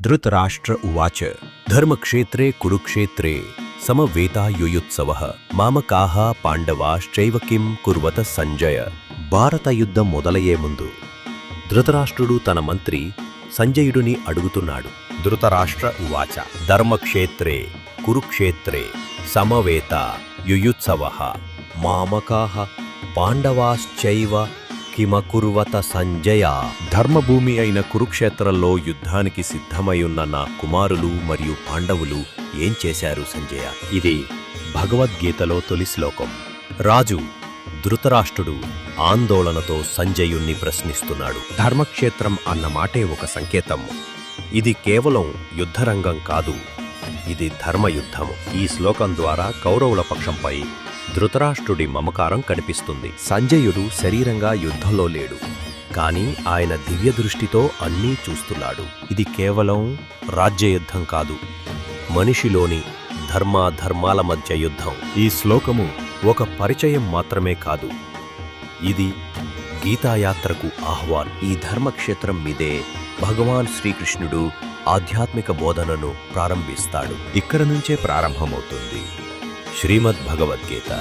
धृतराष्ट्र उवाच धर्मक्षेत्रे कुरुक्षेत्रे సమవేతాయుయుత్సవ మామకాహ పాండవాశ్చైవ కిం కుర్వత సంజయ భారత యుద్ధం మొదలయ్యే ముందు ధృతరాష్ట్రుడు తన మంత్రి సంజయుడిని అడుగుతున్నాడు ధృతరాష్ట్ర ఉవాచ ధర్మక్షేత్రే కురుక్షేత్రే సమవేత యుయుత్సవ మామకాహ పాండవాశ్చైవ కిమకుర్వత సంజయ. ధర్మభూమి అయిన కురుక్షేత్రంలో యుద్ధానికి సిద్ధమైయున్న నా కుమారులు మరియు పాండవులు ఏం చేశారు సంజయ? ఇది భగవద్గీతలో తొలి శ్లోకం. రాజు ధృతరాష్ట్రుడు ఆందోళనతో సంజయుణ్ణి ప్రశ్నిస్తున్నాడు. ధర్మక్షేత్రం అన్న మాటే ఒక సంకేతం. ఇది కేవలం యుద్ధరంగం కాదు ఇది ధర్మయుద్ధము. ఈ శ్లోకం ద్వారా కౌరవుల పక్షంపై ధృతరాష్ట్రుడి మమకారం కనిపిస్తుంది. సంజయుడు శరీరంగా యుద్ధంలో లేడు. కాని ఆయన దివ్య దృష్టితో అన్నీ చూస్తున్నాడు. ఇది కేవలం రాజ్యయుద్ధం కాదు. మనిషిలోని ధర్మాధర్మాల మధ్య యుద్ధం. ఈ శ్లోకము ఒక పరిచయం మాత్రమే కాదు. ఇది గీతాయాత్రకు ఆహ్వాన్. ఈ ధర్మక్షేత్రం మీదే భగవాన్ శ్రీకృష్ణుడు ఆధ్యాత్మిక బోధనను ప్రారంభిస్తాడు. ఇక్కడ నుంచే ప్రారంభమవుతుంది. श्रीमद् भगवद गीता